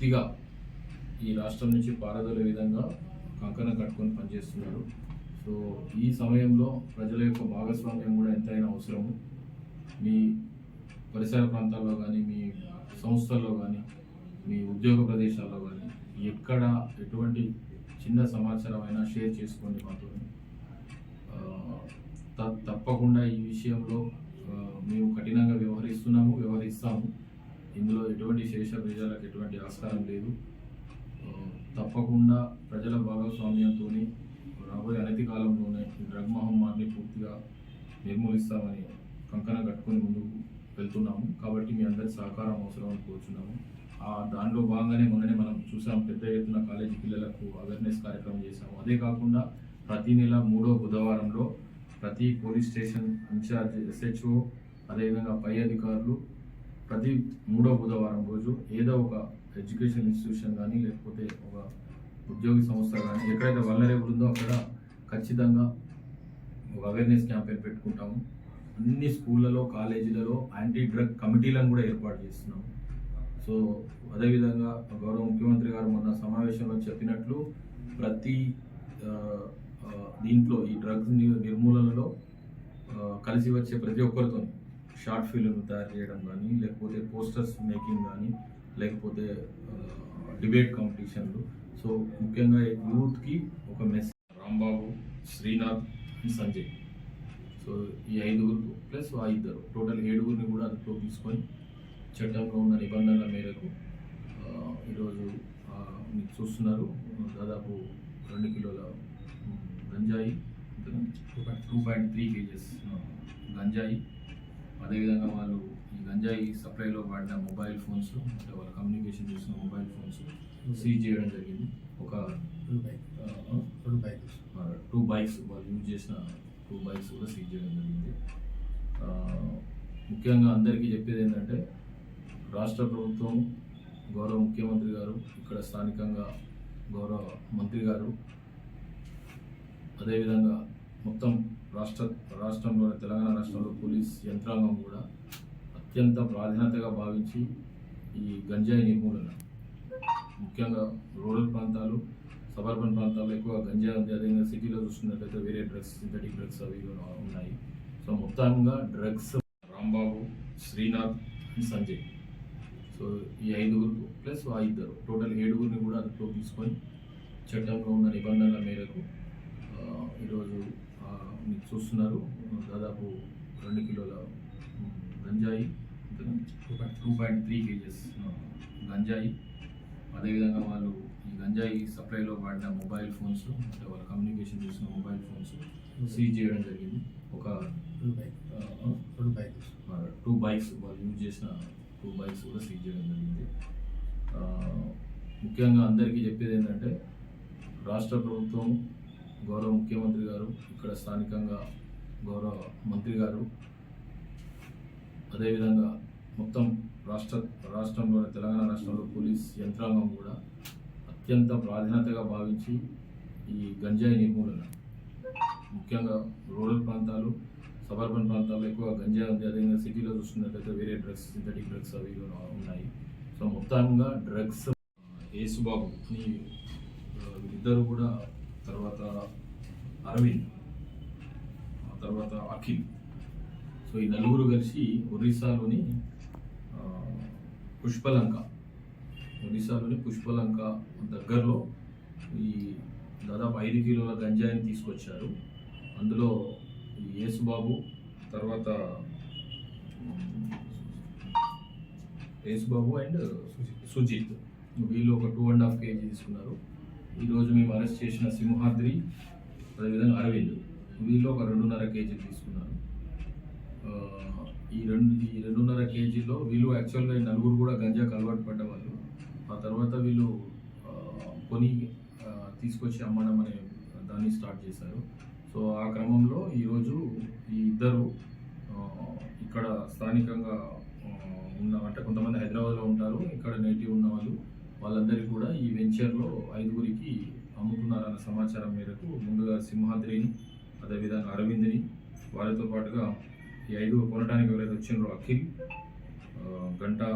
పూర్తిగా ఈ రాష్ట్రం నుంచి పారదోలే విధంగా కంకణం కట్టుకొని పనిచేస్తున్నారు. సో ఈ సమయంలో ప్రజల యొక్క భాగస్వామ్యం కూడా ఎంతైనా అవసరము. మీ పరిసర ప్రాంతాల్లో కానీ మీ సంస్థల్లో కానీ మీ ఉద్యోగ ప్రదేశాల్లో కానీ ఎక్కడ ఎటువంటి చిన్న సమాచారం అయినా షేర్ చేసుకోండి మాతో తప్పకుండా ఈ విషయంలో మేము కఠిన ఇందులో ఎటువంటి శేష ప్రజలకు ఎటువంటి ఆస్కారం లేదు. తప్పకుండా ప్రజల భాగస్వామ్యంతో రాబోయే అనతి కాలంలోనే డ్రగ్ మహమ్మారిని పూర్తిగా నిర్మూలిస్తామని కంకణ కట్టుకొని ముందుకు వెళ్తున్నాము. కాబట్టి మీ అందరి సహకారం అవసరం అని కోరుచున్నాము. ఆ దానిలో భాగంగానే మొన్ననే మనం చూసాం పెద్ద ఎత్తున కాలేజీ పిల్లలకు అవేర్నెస్ కార్యక్రమం చేశాము. అదే కాకుండా ప్రతి నెల మూడో బుధవారంలో ప్రతి పోలీస్ స్టేషన్ ఇన్ఛార్జ్ ఎస్హెచ్ఓ అదేవిధంగా పై అధికారులు ప్రతి మూడో బుధవారం రోజు ఏదో ఒక ఎడ్యుకేషన్ ఇన్స్టిట్యూషన్ కానీ లేకపోతే ఒక ఉద్యోగి సంస్థ కానీ ఎక్కడైతే వల్లరేబుల్ ఉందో అక్కడ ఖచ్చితంగా ఒక అవేర్నెస్ క్యాంపెయిన్ పెట్టుకుంటాము. అన్ని స్కూళ్ళలో కాలేజీలలో యాంటీ డ్రగ్ కమిటీలను కూడా ఏర్పాటు చేస్తున్నాము. సో అదేవిధంగా గౌరవ ముఖ్యమంత్రి గారు మొన్న సమావేశంలో చెప్పినట్లు ప్రతి దీంట్లో ఈ డ్రగ్స్ నిర్మూలనలో కలిసి వచ్చే ప్రతి ఒక్కరితో షార్ట్ ఫిల్మ్ తయారు చేయడం కానీ లేకపోతే పోస్టర్స్ మేకింగ్ కానీ లేకపోతే డిబేట్ కాంపిటీషన్లు. సో ముఖ్యంగా యూత్కి ఒక మెసేజ్. రాంబాబు శ్రీనాథ్ సంజయ్. సో ఈ ఐదుగురు ప్లస్ ఆ ఇద్దరు. టోటల్ ఏడుగురిని కూడా అదుపులో తీసుకొని చట్టంలో ఉన్న నిబంధనల మేరకు ఈరోజు మీరు చూస్తున్నారు. దాదాపు రెండు కిలోల గంజాయి టూ పాయింట్ త్రీ. కేజెస్ గంజాయి. అదేవిధంగా వాళ్ళు ఈ గంజాయి సప్లైలో వాడిన మొబైల్ ఫోన్స్ అంటే వాళ్ళ కమ్యూనికేషన్ చేసిన మొబైల్ ఫోన్స్ సీజ్ చేయడం జరిగింది. ఒక టూ బైక్స్ వాళ్ళు యూజ్ చేసిన టూ బైక్స్ కూడా సీజ్ చేయడం జరిగింది. ముఖ్యంగా అందరికీ చెప్పేది ఏంటంటే రాష్ట్ర ప్రభుత్వం గౌరవ ముఖ్యమంత్రి గారు ఇక్కడ స్థానికంగా గౌరవ మంత్రి గారు అదేవిధంగా మొత్తం రాష్ట్ర రాష్ట్రంలో తెలంగాణ రాష్ట్రంలో పోలీస్ యంత్రాంగం కూడా అత్యంత ప్రాధాన్యతగా భావించి ఈ గంజాయి నిర్మూలన. ముఖ్యంగా రూరల్ ప్రాంతాలు సబర్బన్ ప్రాంతాల్లో ఎక్కువ గంజాయి ఉంది. అదేవిధంగా సిటీలో చూసుకున్నట్లయితే వేరే డ్రగ్స్ సింథటిక్ డ్రగ్స్ అవి ఉన్నాయి. సో మొత్తంగా డ్రగ్స్ రాంబాబు శ్రీనాథ్ సంజయ్. సో ఈ ఐదుగురు ప్లస్ ఆ ఇద్దరు. టోటల్ ఏడుగురిని కూడా అదుపులో తీసుకొని చట్టంలో ఉన్న నిబంధనల మేరకు ఈరోజు చూస్తున్నారు. దాదాపు రెండు కిలోల గంజాయి టూ పాయింట్ త్రీ. కేజెస్ గంజాయి. అదేవిధంగా వాళ్ళు ఈ గంజాయి సప్లైలో వాడిన మొబైల్ ఫోన్స్ అంటే వాళ్ళ కమ్యూనికేషన్ చేసిన మొబైల్ ఫోన్స్ సీజ్ చేయడం జరిగింది. ఒక టూ బైక్స్. వాళ్ళు యూజ్ చేసిన టూ బైక్స్ కూడా సీజ్ చేయడం జరిగింది. ముఖ్యంగా అందరికీ చెప్పేది ఏంటంటే రాష్ట్ర ప్రభుత్వం గౌరవ ముఖ్యమంత్రి గారు ఇక్కడ స్థానికంగా గౌరవ మంత్రి గారు అదేవిధంగా మొత్తం రాష్ట్ర రాష్ట్రంలో తెలంగాణ రాష్ట్రంలో పోలీస్ యంత్రాంగం కూడా అత్యంత ప్రాధాన్యతగా భావించి ఈ గంజాయి నిర్మూలన ముఖ్యంగా రూరల్ ప్రాంతాలు సబర్బన్ ప్రాంతాల్లో ఎక్కువ గంజాయి ఉంది. అదేవిధంగా సిటీలో చూసుకున్నట్లయితే వేరే డ్రగ్స్ సింథటిక్ డ్రగ్స్ అవి ఉన్నాయి. సో మొత్తంగా డ్రగ్స్ యేసుబాబు అని కూడా తర్వాత అరవింద్ తర్వాత అఖిల్. సో ఈ నలుగురు కలిసి ఒరిస్సాలోని పుష్పలంక ఒరిస్సాలోని పుష్పలంక దగ్గరలో ఈ దాదాపు ఐదు కిలోల గంజాయిని తీసుకొచ్చారు. అందులో యేసుబాబు తర్వాత యేసుబాబు అండ్ సుజిత్. వీళ్ళు ఒక టూ అండ్ హాఫ్ కేజీ తీసుకున్నారు. ఈరోజు మేము అరెస్ట్ చేసిన సింహాద్రి అదేవిధంగా అరవింద్. వీళ్ళు ఒక రెండున్నర కేజీలు తీసుకున్నారు ఈ రెండు ఈ రెండున్నర కేజీలో వీళ్ళు యాక్చువల్గా ఈ నలుగురు కూడా గంజాకు అలవాటు పడ్డ వాళ్ళు. ఆ తర్వాత వీళ్ళు కొని తీసుకొచ్చి అమ్మడం అనే దాన్ని స్టార్ట్ చేశారు. సో ఆ క్రమంలో ఈరోజు ఈ ఇద్దరు ఇక్కడ స్థానికంగా ఉన్న అంటే కొంతమంది హైదరాబాద్లో ఉంటారు ఇక్కడ నేటివ్ ఉన్న వాళ్ళు వాళ్ళందరికీ కూడా ఈ వెంచర్లో ఐదుగురికి అమ్ముతున్నారన్న సమాచారం మేరకు ముందుగా సింహాద్రిని అదేవిధంగా అరవింద్ని వారితో పాటుగా ఈ ఐదుగురు కొనడానికి ఎవరైతే వచ్చిండ్రో అఖిల్ గంటా